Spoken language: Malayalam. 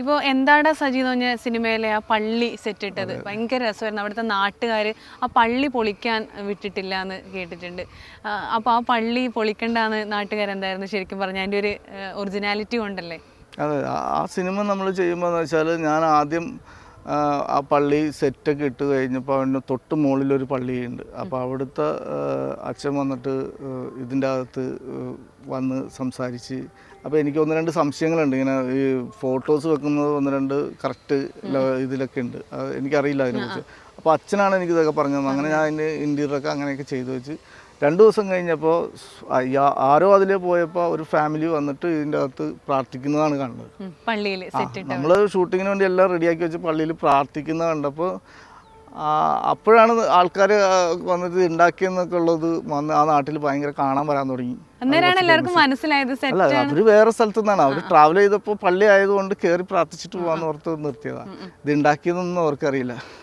ഇപ്പോൾ എന്താടാ സജി എന്ന് പറഞ്ഞ സിനിമയിലെ ആ പള്ളി സെറ്റ് ഇട്ടത്? ഭയങ്കര രസമായിരുന്നു. അവിടുത്തെ നാട്ടുകാർ ആ പള്ളി പൊളിക്കാൻ വിട്ടിട്ടില്ല എന്ന് കേട്ടിട്ടുണ്ട്. അപ്പോൾ ആ പള്ളി പൊളിക്കണ്ടെന്ന് നാട്ടുകാരെന്തായിരുന്നു ശരിക്കും പറഞ്ഞാൽ അതിന്റെ ഒരു ഒറിജിനാലിറ്റി ഉണ്ടല്ലേ? അതെ ആ സിനിമ നമ്മൾ ചെയ്യുമ്പോൾ എന്ന് വെച്ചാൽ ഞാൻ ആദ്യം ആ, പള്ളി സെറ്റൊക്കെ ഇട്ട് കഴിഞ്ഞപ്പോൾ അവന്റെ തൊട്ട് മുകളിലൊരു പള്ളിയുണ്ട്. അപ്പോൾ അവിടുത്തെ അച്ഛൻ വന്നിട്ട് ഇതിന്റെ അകത്ത് വന്ന് സംസാരിച്ച്. അപ്പോൾ എനിക്ക് ഒന്ന് രണ്ട് സംശയങ്ങളുണ്ട്. ഇങ്ങനെ ഈ ഫോട്ടോസ് വെക്കുന്നത് ഒന്ന് രണ്ട് കറക്റ്റ് ഇതിലൊക്കെ ഉണ്ട്. എനിക്കറിയില്ല അതിനെക്കുറിച്ച്. അപ്പോൾ അച്ഛനാണ് എനിക്ക് ഇതൊക്കെ പറഞ്ഞു തന്നത് അങ്ങനെ ഞാൻ അതിന്റെ ഇന്റീരിയറൊക്കെ അങ്ങനെയൊക്കെ ചെയ്തു വെച്ച് രണ്ട് ദിവസം കഴിഞ്ഞപ്പോൾ ആരോ അതിൽ പോയപ്പോൾ ഒരു ഫാമിലി വന്നിട്ട് ഇതിന്റെ അകത്ത് പ്രാർത്ഥിക്കുന്നതാണ് കണ്ടത്. പള്ളിയിൽ നമ്മൾ ഷൂട്ടിങ്ങിന് വേണ്ടി എല്ലാം റെഡിയാക്കി വെച്ച് പള്ളിയിൽ പ്രാർത്ഥിക്കുന്ന കണ്ടപ്പോൾ അപ്പോഴാണ് ആൾക്കാർ വന്നിട്ട് ഉണ്ടാക്കിയെന്നൊക്കെ ഉള്ളത് വന്ന് ആ നാട്ടിൽ ഭയങ്കര കാണാൻ വരാൻ തുടങ്ങി. അല്ല അവർ വേറെ സ്ഥലത്തു നിന്നാണ്. അവർ ട്രാവൽ ചെയ്തപ്പോൾ പള്ളി ആയതുകൊണ്ട് കേറി പ്രാർത്ഥിച്ചിട്ട് പോകാന്ന് ഓർത്ത് നിർത്തിയതാണ് ഇത് ഉണ്ടാക്കിയതൊന്നും അവർക്കറിയില്ല.